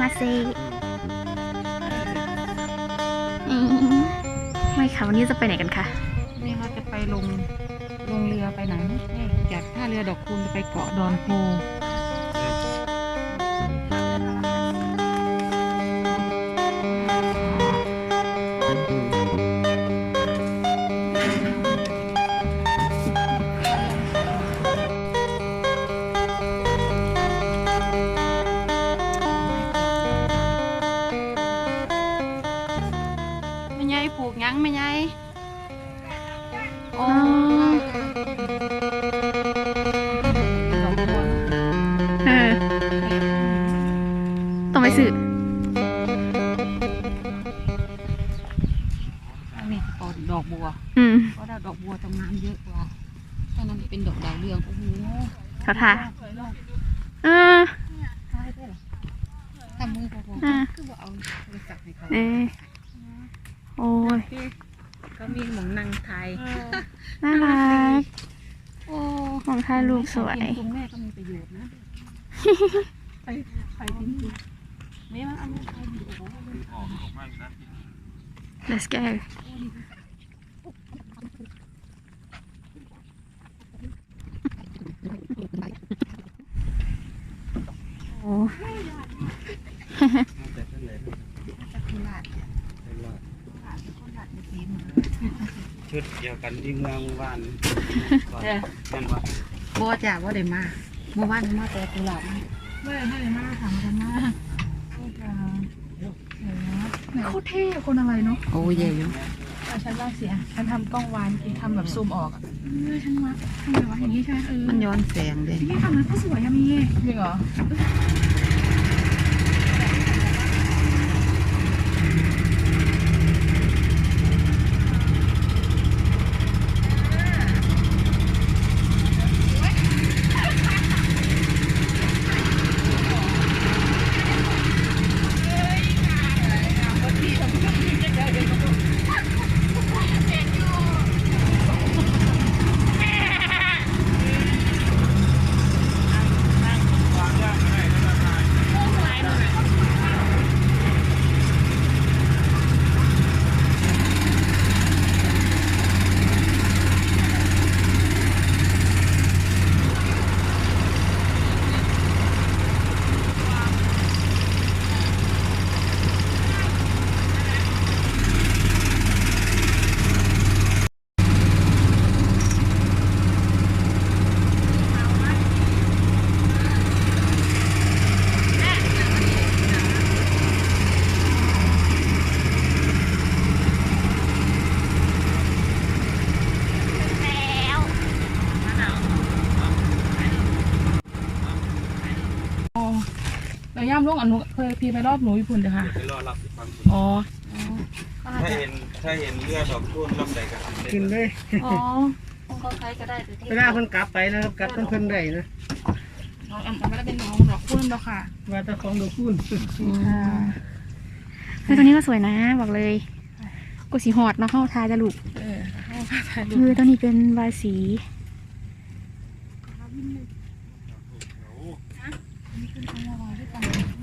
มาเซอืมไม่ค่ะ วันนี้จะไปไหนกันคะนี่เราจะไปลงลงเรือไปไหนนะนี่จากท่าเรือดอกคูณไปเกาะดอนโพ ดอกบัวอืมเพราะว่าดอกบัวตรงน้ำเยอะกว่าถ้านั้นเป็นดอกดาวเรืองโอ้โหเขาทาสวยมากเออใช่ด้วยเหรอทำมือพออ่าคือว่าเอาโทรศัพท์ให้เขาเออโอ้ยเขามีหมองนางไทยน่ารักโอ้มองถ่ายรูปสวยคุณแม่ก็มีประโยชน์นะไปไปจริงๆไม่ว่าเอามาถ่ายวิดีโอ let's go โอ้ชุดเดียวกันที่เมืองบ้านก่อนเออนั่นว่าบัวจ้ะว่าได้มาเมื่อวานมาแต่ตุลามาเมื่อได้มาถามกันมาโคตรเท่คนอะไรเนาะโอ้ยเยอะแต่ฉันว่าเสียฉันทำกล้องวานกินทำแบบซูมออกอะ เออฉันว่าทำไมวะอย่างนี้ใช่ไหมเออมันย้อนแสงเลยพี่ทำนั้นก็สวยอะมีจริงเหรอ แต่ ย่ามลงอันหนูเคยพีไปรอบหนูญี่ปุ่นเด้อค่ะ ไปรอรับที่ฟังคุณอ๋อ ถ้าเห็นถ้าเห็นเรือดอกทุ่นลำใดก็ขึ้ขึ้นนเลยอ๋อเขาใครก็ได้แต่ที่เวลาเพิ่นกลับไปนะครับกลับเพิ่นเพิ่นได้นะน้องอันมันไม่ได้เป็นน้องดอกพุ่นดอกค่ะว่าแต่ของดอกคูณอ่าเฮ้ยตรงนี้ก็สวยนะ บอกเลยกูสีหอดเนาะเข้าทายจะลูกเออเข้ามาถ่ายรูเออปตรงนี้เป็นบา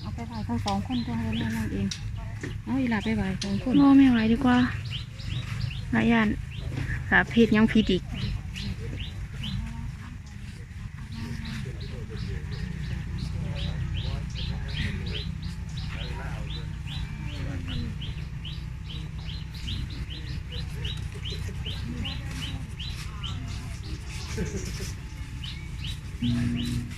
เอาไปถ่ายทั้งสองคนตัวเดียวนั่งเองเอาอีหลาไปไหวสองคนโม่ไม่ไหวดีกว่าหลายอย่างสาเพศยังผิดอีกเ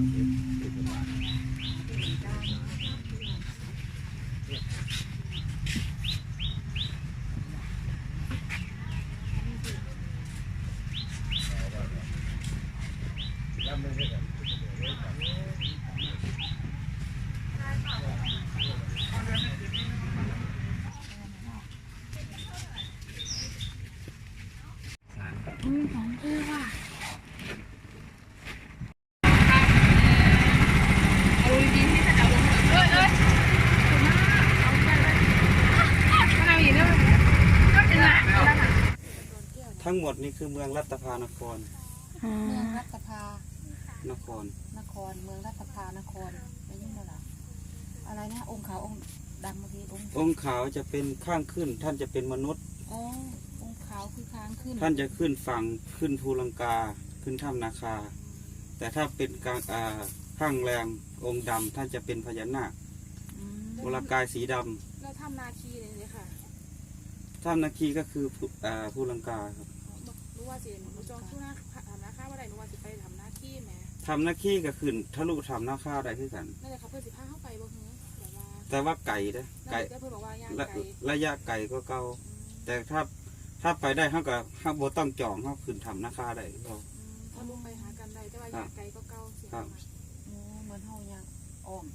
เลยค่ะทั้งหมดนี่คือเมืองรัตภานคร เมืองรัตภานคร นคร เมืองรัตภานครได้ยินแล้วเหรออะไรนะ องค์ขาวองค์ดังเมื่อกี้องค์องค์ขาวจะเป็นข้างขึ้น ท่านจะเป็นมนุษย์ อ๋อ องค์ขาวคือค้างขึ้นท่านจะขึ้นฝั่งขึ้นภูลังกาขึ้นถ้ำนาคา แต่ถ้าเป็นกลางอ่าข้างแรงองค์ดำท่านจะเป็นพญานาคอืมวรากายสีดแล้วทำนาคีเลยเลยค่ะำถ้ำนาคีก็คือภูอ่าภูลังกาครับรู้ว่าสิหนูจองช่วงหน้าทำนาค่าว่าไรหนูว่าสิไปทำหน้าที่แหมทำนาคีก็ขึ้นทะลุถ้ำนาคาได้คือกัน นั่นแหละค่ะเพื่อนสิพาเข้าไปบ่เฮ้ยแบบว่าแต่ว่าไก่นะไก่ไก่เพื่อนบอกว่าย่างระไก่ระยะไก่ก็เก่า แต่ถ้า ถ้าไปได้เขาก็เขาบ่ต้องจองเขาขึ้นถ้ำนาคาได้เขาถ้าลุงไปหากันได้แต่ว่าย่างไก่ก็เก่าเสียครับ โอ้เหมือนเฮายังอ้อม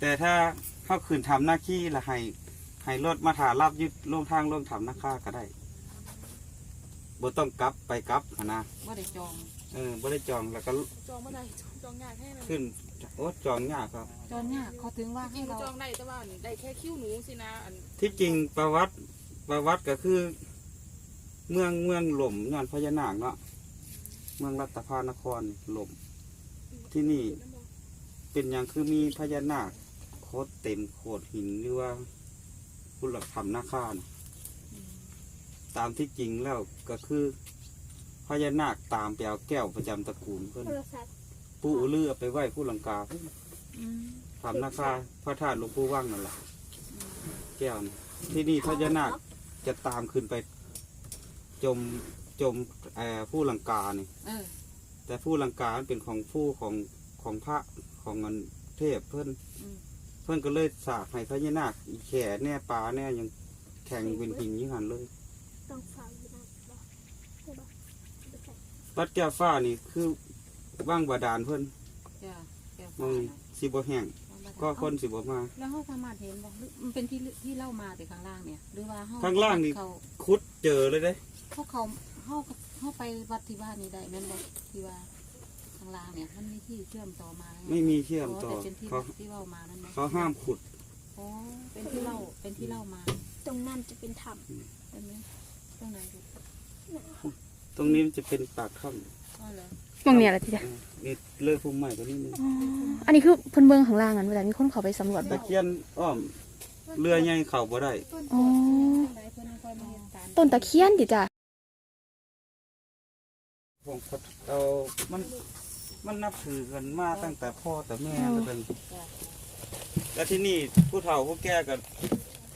แต่ถ้าเขาขึ้นถ้ำนาคีละให้ให้รถมาถารับยึดลงทางลงถ้ำนาคาก็ได้บ่ต้องกลับไปกลับหั้นนะว่าได้จอง เออบ่ได้จองแล้วก็จองเมื่อไรจองยากแค่ไหนขึ้นโอ้จองยากครับ จองเนี่ยเขาถึงว่าจริให้งเราจองได้แต่ว่าได้แค่คิ้วหนูสินะอันที่จริงประวัติ ประวัติก็คือ เมืองเมืองหล่มย้อนพญานาคเนาะเมืองรัตภานครหล่มที่นี่เป็นอย่างคือมีพญานาคโคตรเต็มโขดหินหรือว่าผู้หลักทำนาคานะตามที่จริงแล้วก็คือพญานาคตามไปเอาแก้วประจำตระกูลเพื่อนปู่อือลือเอาไปไหว้ผู้ลังกาเพิ่นอืมทำนาคาพระธาตุหลวงปู่ว่างนั่นแหละแก้วนะที่นี่พญานาค จะตามขึ้นไป จมจมเอ่อผู้ลังกานี่เออ แต่ผู้ลังกามันเป็นของผู้ของของพระของเงินเทพเพื่อนอืม เพื่อนก็เลยสาบให้พญานาคอีแข่แน่ปลาแน่ยังแข่งเป็นหินอยี่หันเลย ต้องฟังอยู่นะบอกใช่ปะไม่ใช่วัดแก้วฟ้านี่คือว่างบาดาลเพื่อนจ้ะแก้วมฟ้าองนะสิบ่แห้ง ก็คนสิบ่มา แล้วเขาสามารถเห็นบอกหรือมันเป็นที่ที่เล่ามาแต่ข้างล่างเนี่ย หรือว่าเขข้างล่างนี่ เขาคุดเจอเลยเด้เขาเขาเขาเขาไปวัดที่บ้านนี้ได้แม่นบอกที่ว่าข้างล่างเนี่ยมันมีที่เชื่อมต่อมาหไม่มีเชื่อมต่อ แต่เป็นที่เขาที่เล่ามานั่นนะเขาห้ามขุดโอ้เป็นที่เล่าเป็นที่เล่ามาตรงนั้นจะเป็นถ้ใช่ไหมตรงไหนดู ตรงนี้มันจะเป็นปากถ้อ๋อเหรอมองเนี่ยแหละทีเดียวำนี่เลือกพุ่มใหม่ตัวนี้นึงอ๋ออันนี้คือเพิ่นเบิ่งข้างล่างกันเวลามีคนเขาไปสำรวจตะเบ่งเคียนอ้อมเรือใหญ่เข่าบ่ได้อ๋อไหนเพื่อนคอยมาเห็นการต้นตะเคียนดิจ้ะผมก็เอามันมันนับถือกันมาตั้งแต่พ่อแต่แม่แล้วเป็นแล้วที่นี่ผู้เฒ่าผู้แก่ก็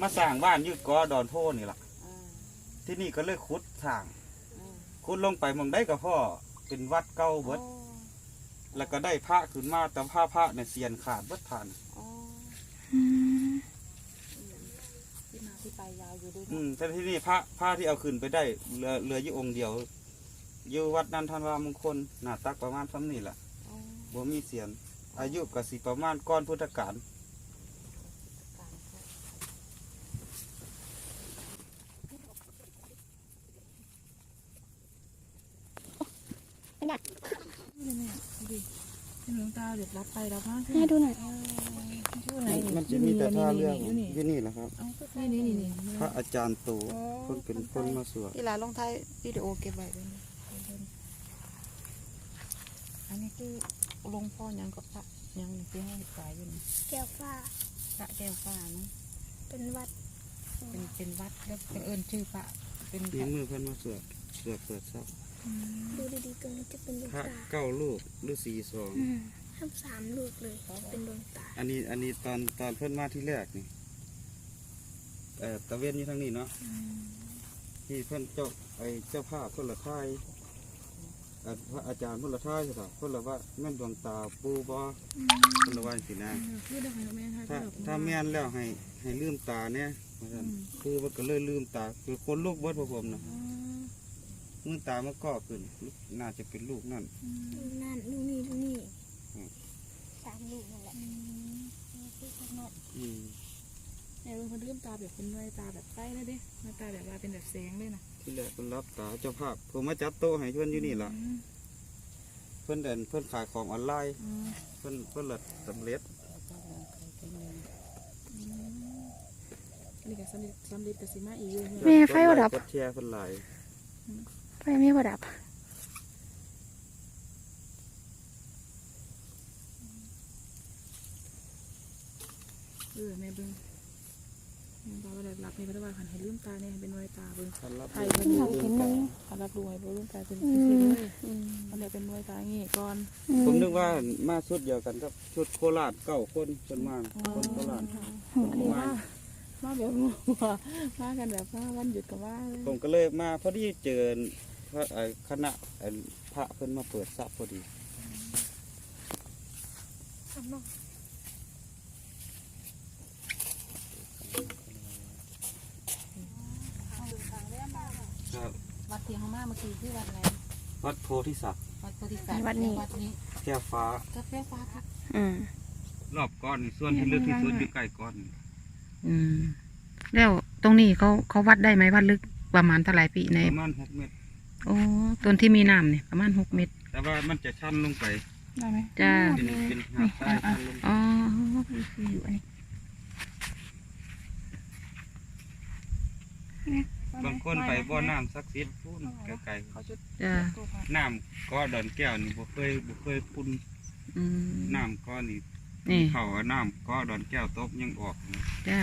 มาสร้างบ้านอยึดกอดอนโพนี่ล่ะ อ่าที่นี่ก็เลยขุดสร้างอ่า ขุดลงไปหมองได้กับพ่อเป็นวัดเก่าเบิดโอ้แล้วก็ได้พระขึ้นมาแต่พระพระเนี่ยเสียนขาดเบิดผ่านโอ้อืมที่มาที่ไปยาวอยู่ด้วยอืเนาะมแต่ที่นี่พระพระที่เอาขึ้นไปได้เหลือเหลืออยู่องค์เดียวอยู่วัดนันทานวามงคลหน้าตักประมาณซ้ำนี่แหละโอ้บ่มีเสียนอายุก็สิประมาณก้อนพุทธกาล การเขา หนูตาเด็ดรับไปแล้วมั้งให้ดูหน่อยมันจะมีแต่ท่าเรื่องอยู่นี่แหละครับนี่นี่นี่นี่พระอาจารย์ตู่คนเป็นคนมาสวดที่หลานลงท้ายวิดีโอเก็บไว้ด้วยนะอันนี้คือหลวงพ่อยังกับพระยังที่ให้สายอยู่นี่ำแก้วฟ้าพระแก้วฟ้านะเป็นวัด เป็นเป็นวัดแล้วเป็นเอิญชื่อพระเป็นพนี่ระมือเพิ่นมาสวดสวดเปิดทรัพย์ ดูดีๆตรงนี้จะเป็นดวงพระตาเก้าลูกฤาษีสองอืมทั้งสามลูกเลยเป็นดวงตา อันนี้อันนี้ตอนตอนเพิ่นมาที่แรกนี่เอ่อตะเวนอยู่ทางนี้เนาะที่เพิ่นเจ้าไอเจ้าภาพเพิ่นละทายอ่าพระอาจารย์เพิ่นละท่ายใช่ป่ะเพิ่นละว่าแม่นดวงตาปูบ่เพิ่นละว่าสินะคือเดี๋ยวให้แม่ให้ถ้าถ้าแม่นแล้วให้ให้ลืมตาเนี่ยว่าซั่นคือมันก็เลยลืมตาคือคนลูกเบิดพวกผมนะ มือตามันก็ขึ้นน่าจะเป็นลูกนั่นนั่นลูกนี่ลูกนี่อืมสามลูกนั่นแหละอืมแม่เป็นคนลืมตาแบบเป็นรอยตาแบบใกล้เลยเด้หน้าตาแบบว่าเป็นแบบแสงเลยนะที่แรกเพิ่นรับตาเจ้าภาพผมมาจัดโต๊ะให้เพิ่นอยู่นี่ล่ะเพิ่นเดินเพิ่นขายของออนไลน์เพิ่นเพิ่นละสำเร็จอันนี้ก็สำเร็จสำเร็จกับสิมาอีกอยู่แม่ไฟบ่ดับกดแชร์เพิ่นหลาย ไฟไม่บ่ดับเออแม่เบิ่งแม่บอกว่าแบบรับนี่ก็ได้ว่าขันให้ลืมตาเนี่ยเป็นรอยตาเบิ่งท่านรับไทยเพิ่นอยากเห็นมันเขารับรู้ให้บ่ลืมตาเป็นอืพิเศษมเลยอืมมันเลยเป็นรอยตาอย่างงี้ก่อนผมนึกว่ามาชุดเดียวกันกับชุดโคราชเก้าคนเพิ่นมาคนโคราชอันนี้มามาแบบว่ามากันแบบว่าวันหยุดกับว่าเลยผมก็เลยมาพอดีเจอ พระเอ่อคณะเอ่อพระเพิ่นมาเปิดทรัพย์พอดีครับวัดที่เฮามาเมื่อกี้คือวัดอะไรวัดโพธิสัตว์วัดโพธิสัตว์วัดนี้วัดนี้แก้วฟ้ากาแฟฟ้าค่ะอืมรอบก้อนนี่ส่วนที่ลึกที่สุดอยู่ใกล้ก้อนนี่อืมแล้วตรงนี้เขาเขาวัดได้ไหมวัดลึกประมาณเท่าไหร่ปีในประมาณหกเมตร โอ้ต้นที่มีน้ำเนี่ยประมาณหกเมตร แต่ว่ามันจะชันลงไป ได้ไหมจ้า เป็นเป็นหาดทรายชันลงไปอ๋ออยู่อันนี้บางคนไปบ่อน้ำศักดิ์สิทธิ์พุ่นไกลเขาจุดจ้าตัวค่ะๆน้ำก้อดอนแก้วนี่บ่เคยบ่เคยพุ่นอืมน้ำก้อนนี่นี่เขาเอาน้ำก้อดอนแก้วตกยังออกนะจ้า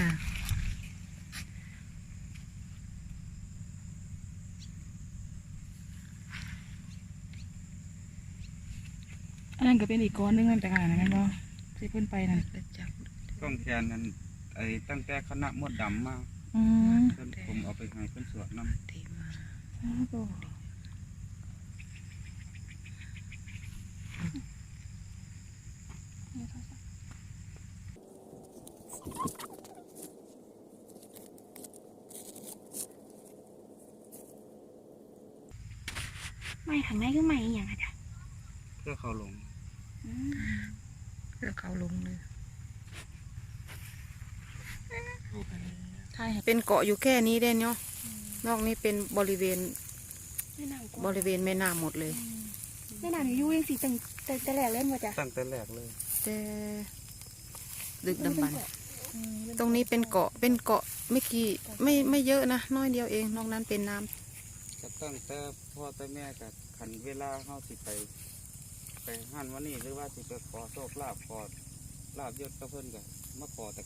อันนั้น ก็เป็นอีกก้อนหนึงนั่นแต่ขนาดนั้นแม่นบ่ที่เพิ่นไปนั่นต้องแทนนั้นไอ้ตั้งแต่คณะมดดำมาอืมเพิ่นผมเอาไปให้เพิ่นสวดน้ำที่มาไม่ข้างในคือไม่อหย่างอะจ้ะ เพื่อเขาลง เพื่อเขาลงเลย ใช่ค่ะเป็นเกาะอยู่แค่นี้ได้เนาะนอกนี้เป็นบริเวณไม่นานกบว่าริเวณแม่น้ำหมดเลยไม่นานอยู่ยังสีตึงแต่แต่แหลกเล่นมาจ้ะตั้งแต่แรกเลย แต่ดึกดำบรรพ์ตรงนี้เป็นเกาะเป็นเกาะไม่กี่ไม่ไม่เยอะนะน้อยเดียวเอง นอกนั้นเป็นน้ำ ก็ตั้งแต่พ่อแต่แม่กับขันเวลาเฮาสิไปไปหันวันนี้หรือว่าสิไปขอโชคลาภขอลาบยศกับเพิ่นก็มาขอแต่